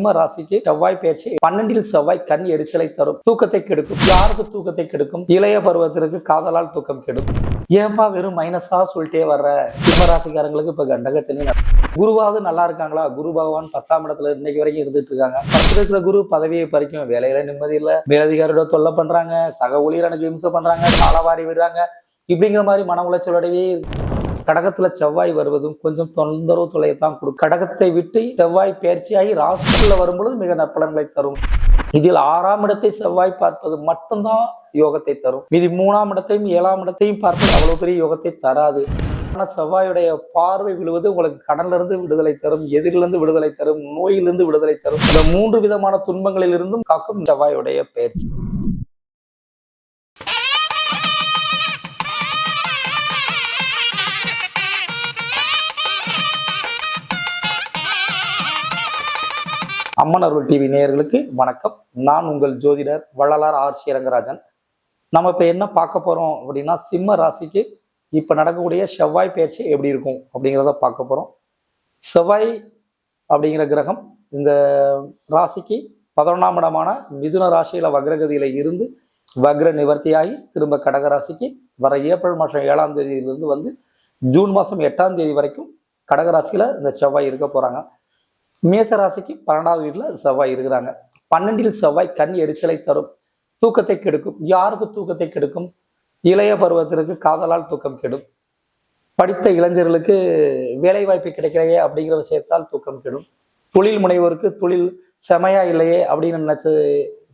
சிம்ம ராசிக்கு செவ்வாய் பயிற்சி பன்னெண்டில் செவ்வாய் கண் எரிச்சலை தரும். தூக்கத்தை கெடுக்கும். யாருக்கு தூக்கத்தை கெடுக்கும்? இளைய பருவத்திற்கு காதலால் தூக்கம் கெடுக்கும். ஏன்பா வெறும் மைனஸா சொல்லிட்டே வர்ற? சிம்மராசிக்காரங்களுக்கு இப்ப கண்டகச்சனி குருவாவது நல்லா இருக்காங்களா? குரு பகவான் பத்தாம் இடத்துல இன்னைக்கு வரைக்கும் இருந்துட்டு இருக்காங்க. பத்து இருக்கிற குரு பதவியை பறிக்கும். வேலையில நிம்மதி இல்ல. மேலதிகாரியோட தொல்லை பண்றாங்க. சக ஊழியர் எனக்கு இம்சை பண்றாங்க. காலவாரி விடுறாங்க. இப்படிங்கிற மாதிரி மன உளைச்சலோடவே கடகத்துல செவ்வாய் வருவதும் கொஞ்சம் தொந்தரவு தொலையத்தான் கொடுக்கும் கடகத்தை விட்டு செவ்வாய் பயிற்சியாகி ராசிக்குள்ள வரும்பொழுது மிக நற்பலன்களை தரும். இதில் ஆறாம் இடத்தை செவ்வாய் பார்ப்பது மட்டும்தான் யோகத்தை தரும். மீதி மூணாம் இடத்தையும் ஏழாம் இடத்தையும் பார்ப்பது அவ்வளவு பெரிய யோகத்தை தராது. ஆனா செவ்வாயுடைய பார்வை விழுவது உங்களுக்கு கடல்ல இருந்து விடுதலை தரும் எதிரிலிருந்து விடுதலை தரும் நோயிலிருந்து விடுதலை தரும். இந்த மூன்று விதமான துன்பங்களில் இருந்தும் காக்கும் செவ்வாயுடைய பயிற்சி அம்மன் அருள் டிவி நேயர்களுக்கு வணக்கம். நான் உங்கள் ஜோதிடர் வள்ளலார் ஆர் ஸ்ரீரங்கராஜன் நம்ம இப்போ என்ன பார்க்க போகிறோம் அப்படின்னா சிம்ம ராசிக்கு இப்போ நடக்கக்கூடிய செவ்வாய் பயிற்சி எப்படி இருக்கும் அப்படிங்கிறத பார்க்க போகிறோம் செவ்வாய் அப்படிங்கிற கிரகம் இந்த ராசிக்கு பதினொன்றாம் இடமான மிதுன ராசியில் வக்ரகதியில் இருந்து வக்ர நிவர்த்தியாகி திரும்ப கடக ராசிக்கு வர ஏப்ரல் மாதம் ஏழாம் தேதியிலிருந்து வந்து ஜூன் மாதம் எட்டாம் தேதி வரைக்கும் கடகராசியில் இந்த செவ்வாய் இருக்க போகிறாங்க மேச ராசிக்கு பன்னெண்டாவது வீட்டில் செவ்வாய் இருக்கிறாங்க. பன்னெண்டில் செவ்வாய் கண் எரிச்சலை தரும். தூக்கத்தை கெடுக்கும். யாருக்கு தூக்கத்தை கெடுக்கும்? இளைய பருவத்திற்கு காதலால் தூக்கம் கெடும். படித்த இளைஞர்களுக்கு வேலை வாய்ப்பு கிடைக்கலையே அப்படிங்கிற விஷயத்தால் தூக்கம் கெடும். தொழில் முனைவோருக்கு தொழில் செமையா இல்லையே அப்படின்னு நினைச்சு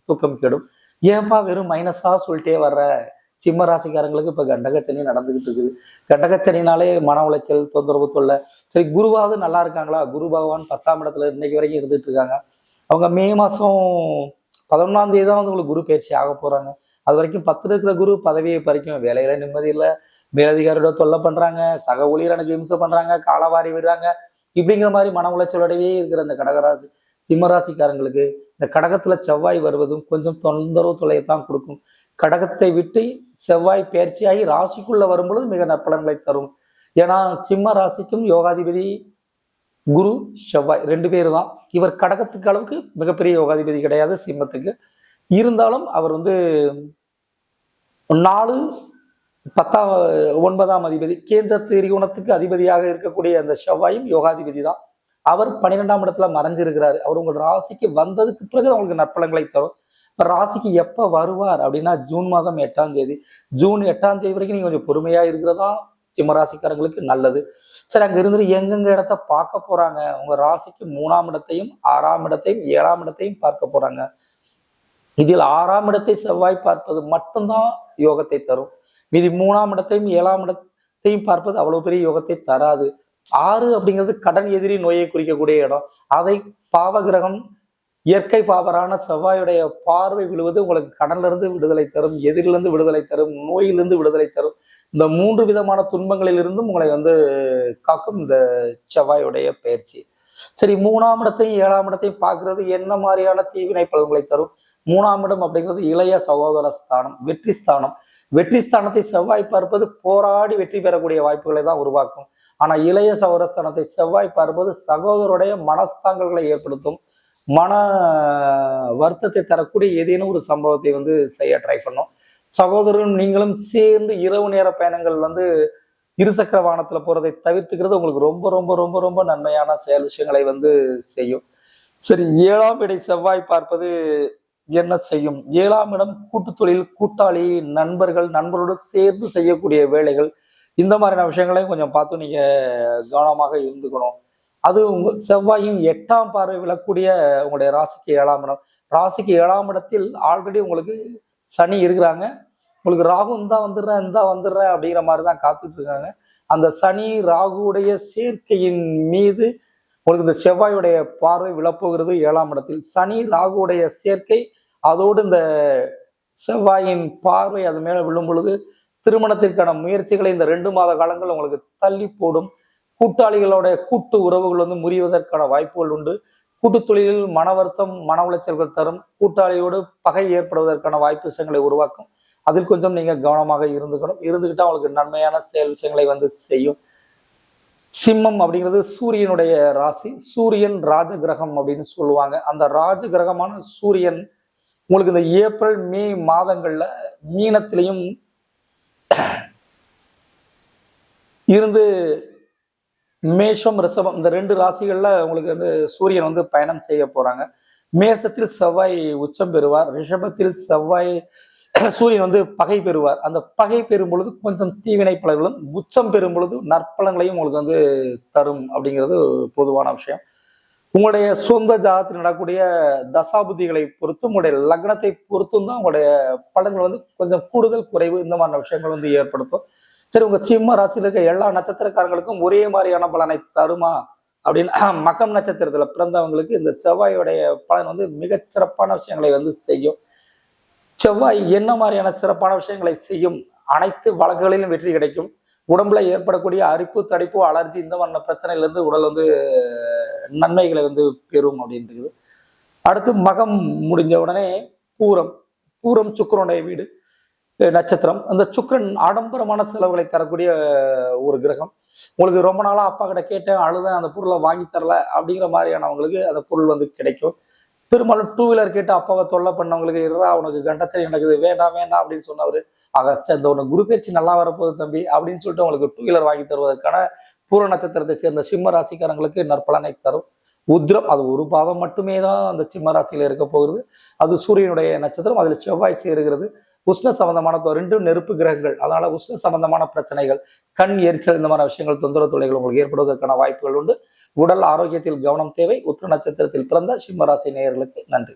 தூக்கம் கெடும். ஏன்பா வெறும் மைனஸா சொல்லிட்டே வர்ற? சிம்ம ராசிக்காரங்களுக்கு இப்போ கண்டகச்சனி நடந்துகிட்டு இருக்குது. கண்டகச்சனினாலே மன உளைச்சல் தொந்தரவு தொல்லை சரி குருவாவது நல்லா இருக்காங்களா? குரு பகவான் பத்தாம் இடத்துல இன்னைக்கு வரைக்கும் இருந்துட்டு இருக்காங்க. அவங்க மே மாசம் பதினொன்றாம் தேதி தான் வந்து உங்களுக்கு குரு பயிற்சி ஆக போறாங்க. அது வரைக்கும் பத்து இருக்கிற குரு பதவியை பறிக்கும். வேலையில நிம்மதி இல்லை. மேலதிகாரியோட தொல்லை பண்றாங்க. சக ஊழியர் எனக்கு இம்சை பண்றாங்க. காலவாரி விடுறாங்க. இப்படிங்கிற மாதிரி மன உளைச்சலோடவே இருக்கிற இந்த கடகராசி சிம்மராசிக்காரங்களுக்கு இந்த கடகத்துல செவ்வாய் வருவதும் கொஞ்சம் தொந்தரவு தொலையத்தான் கொடுக்கும். கடகத்தை விட்டு செவ்வாய் பயிற்சியாகி ராசிக்குள்ள வரும்பொழுது மிக நற்பலன்களை தரும். ஏன்னா சிம்ம ராசிக்கும் யோகாதிபதி குரு செவ்வாய் ரெண்டு பேர் தான் இவர் கடகத்துக்கு அளவுக்கு மிகப்பெரிய யோகாதிபதி கிடையாது சிம்மத்துக்கு. இருந்தாலும் அவர் வந்து நாலு பத்தாம் ஒன்பதாம் அதிபதி கேந்திர திரிகோணத்துக்கு அதிபதியாக இருக்கக்கூடிய அந்த செவ்வாயும் யோகாதிபதி தான். அவர் பன்னிரெண்டாம் இடத்துல மறைஞ்சிருக்கிறாரு. அவர் உங்கள் ராசிக்கு வந்ததுக்கு பிறகு உங்களுக்கு நற்பலன்களை தரும். இப்போ ராசிக்கு எப்போ வருவார் அப்படின்னா ஜூன் மாதம் எட்டாம் தேதி. ஜூன் எட்டாம் தேதி வரைக்கும் நீங்கள் கொஞ்சம் பொறுமையாக இருக்கிறதா? சிம்மராசிக்காரங்களுக்கு நல்லது. சரி அங்க இருந்துட்டு எங்கெங்க இடத்த பார்க்க போறாங்க? உங்க ராசிக்கு மூணாம் இடத்தையும் ஆறாம் இடத்தையும் ஏழாம் இடத்தையும் பார்க்க போறாங்க. இதில் ஆறாம் இடத்தை செவ்வாய் பார்ப்பது மட்டும்தான் யோகத்தை தரும். மீதி மூணாம் இடத்தையும் ஏழாம் இடத்தையும் பார்ப்பது அவ்வளவு பெரிய யோகத்தை தராது. ஆறு அப்படிங்கிறது கடன் எதிரி நோயை குறிக்கக்கூடிய இடம். அதை பாவகிரகம் இயற்கை பாவரான செவ்வாயுடைய பார்வை விழுவது உங்களுக்கு கடன்ல இருந்து விடுதலை தரும் எதிரிலிருந்து விடுதலை தரும் நோயிலிருந்து விடுதலை தரும். இந்த மூன்று விதமான துன்பங்களில் இருந்தும் உங்களை வந்து காக்கும் இந்த செவ்வாயுடைய பயிற்சி. சரி மூணாம் இடத்தையும் ஏழாம் இடத்தையும் பார்க்கறது என்ன மாதிரியான தீவினை பலன்களை தரும்? மூணாம் இடம் அப்படிங்கிறது இளைய சகோதர ஸ்தானம் வெற்றி ஸ்தானம். வெற்றி ஸ்தானத்தை செவ்வாய் பார்ப்பது போராடி வெற்றி பெறக்கூடிய வாய்ப்புகளை தான் உருவாக்கும். ஆனா இளைய சகோதர ஸ்தானத்தை செவ்வாய் பார்ப்பது சகோதரருடைய மனஸ்தாங்கல்களை ஏற்படுத்தும். மன வருத்தத்தை தரக்கூடிய ஏதேனும் ஒரு சம்பவத்தை வந்து செய்ய ட்ரை பண்ணும். சகோதரரும் நீங்களும் சேர்ந்து இரவு நேர பயணங்கள் வந்து இருசக்கர வாகனத்துல போறதை தவிர்த்துக்கிறது உங்களுக்கு ரொம்ப ரொம்ப ரொம்ப ரொம்ப நன்மையான செயல் விஷயங்களை வந்து செய்யும். சரி ஏழாம் இடை செவ்வாய் பார்ப்பது என்ன செய்யும்? ஏழாம் இடம் கூட்டு தொழில் கூட்டாளி நண்பர்கள் நண்பரோடு சேர்ந்து செய்யக்கூடிய வேலைகள். இந்த மாதிரியான விஷயங்களையும் கொஞ்சம் பார்த்து நீங்க கவனமாக இருந்துக்கணும். அது உங்க செவ்வாயும் எட்டாம் பார்வை விழக்கூடிய உங்களுடைய ராசிக்கு ஏழாம் இடம். ராசிக்கு ஏழாம் இடத்தில் ஆல்ரெடி உங்களுக்கு சனி இருக்கிறாங்க. உங்களுக்கு ராகு இந்தா வந்துடுறேன் இந்தா வந்துடுறேன் அப்படிங்கிற மாதிரி தான் காத்துட்டு இருக்காங்க அந்த சனி ராகுடைய சேர்க்கையின் மீது உங்களுக்கு இந்த செவ்வாயுடைய பார்வை விழப்போகிறது ஏழாம் இடத்தில். சனி ராகுடைய சேர்க்கை அதோடு இந்த செவ்வாயின் பார்வை அது மேல விழும் பொழுது திருமணத்திற்கான முயற்சிகளை இந்த ரெண்டு மாத காலங்கள் உங்களுக்கு தள்ளி போடும். கூட்டாளிகளோட கூட்டு உறவுகள் வந்து முறிவதற்கான வாய்ப்புகள் உண்டு. கூட்டு தொழிலில் மன வருத்தம் மன உளைச்சல்கள் தரும். கூட்டாளியோடு பகை ஏற்படுவதற்கான வாய்ப்பு விஷயங்களை உருவாக்கும். அதில் கொஞ்சம் நீங்க கவனமாக இருந்துக்கணும். இருந்துகிட்டா உங்களுக்கு நன்மையான செயல் விஷயங்களை வந்து செய்யும். சிம்மம் அப்படிங்கிறது சூரியனுடைய ராசி. சூரியன் ராஜ கிரகம் அப்படின்னு சொல்லுவாங்க. அந்த ராஜ கிரகமான சூரியன் உங்களுக்கு இந்த ஏப்ரல் மே மாதங்கள்ல மீனத்திலையும் இருந்து மேஷம் ரிஷபம் இந்த ரெண்டு ராசிகள்ல உங்களுக்கு வந்து சூரியன் வந்து பயணம் செய்ய போறாங்க. மேசத்தில் செவ்வாய் உச்சம் பெறுவார். ரிஷபத்தில் செவ்வாய் சூரியன் வந்து பகை பெறுவார். அந்த பகை பெறும் பொழுது கொஞ்சம் தீவினை பலன்களும் உச்சம் பெறும் பொழுது நற்பலன்களையும் உங்களுக்கு வந்து தரும் அப்படிங்கிறது பொதுவான விஷயம். உங்களுடைய சொந்த ஜாதத்தில் நடக்கக்கூடிய தசாபுதிகளை பொறுத்து உங்களுடைய லக்னத்தை பொறுத்தும் தான் உங்களுடைய பலன்கள் வந்து கொஞ்சம் கூடுதல் குறைவு இந்த மாதிரியான விஷயங்கள் வந்து ஏற்படுத்தும். சரி உங்க சிம்ம ராசியில் இருக்க எல்லா நட்சத்திரக்காரங்களுக்கும் ஒரே மாதிரியான பலனை தருமா அப்படின்னு மகம் நட்சத்திரத்துல பிறந்தவங்களுக்கு இந்த செவ்வாயோடைய பலன் வந்து மிகச் சிறப்பான விஷயங்களை வந்து செய்யும். செவ்வாய் என்ன மாதிரியான சிறப்பான விஷயங்களை செய்யும்? அனைத்து வழக்குகளிலும் வெற்றி கிடைக்கும். உடம்புல ஏற்படக்கூடிய அரிப்பு தடிப்பு அலர்ஜி இந்த மாதிரியான பிரச்சனையிலிருந்து உடல் வந்து நன்மைகளை வந்து பெறும் அப்படின்றது அடுத்து மகம் முடிஞ்ச உடனே பூரம். பூரம் சுக்கரனுடைய வீடு நட்சத்திரம். அந்த சுக்கிரன் ஆடம்பரமான செலவுகளை தரக்கூடிய ஒரு கிரகம். உங்களுக்கு ரொம்ப நாளா அப்பா கிட்ட கேட்டேன் அழுதேன் அந்த பொருளை வாங்கி தரல அப்படிங்கிற மாதிரியானவங்களுக்கு அந்த பொருள் வந்து கிடைக்கும். பெரும்பாலும் டூ வீலர் கேட்டு அப்பாவை தொல்லை பண்ணவங்களுக்கு இருறா உனக்கு கண்டச்சரி நடக்குது வேண்டாம் வேண்டாம் அப்படின்னு சொன்னவர் அகச்ச இந்த உனக்கு குரு பயிற்சி நல்லா வரப்போகுது தம்பி அப்படின்னு சொல்லிட்டு உங்களுக்கு டூ வீலர் வாங்கி தருவதற்கான பூர நட்சத்திரத்தை சேர்ந்த சிம்ம ராசிக்காரங்களுக்கு நற்பலனை தரும். உத்ரம் அது ஒரு பாதம் மட்டுமே தான் அந்த சிம்ம ராசியில் இருக்க போகிறது அது சூரியனுடைய நட்சத்திரம் அதில் செவ்வாய் சேருகிறது. உஷ்ண சம்பந்தமான ரெண்டும் நெருப்பு கிரகங்கள். அதனால உஷ்ண சம்பந்தமான பிரச்சனைகள் கண் எரிச்சல் இந்த மாதிரி விஷயங்கள் தொந்தரவு தொலைகள் உங்களுக்கு ஏற்படுவதற்கான வாய்ப்புகள் உண்டு. உடல் ஆரோக்கியத்தில் கவனம் தேவை உத்திர நட்சத்திரத்தில் பிறந்த சிம்மராசி நேயர்களுக்கு நன்றி.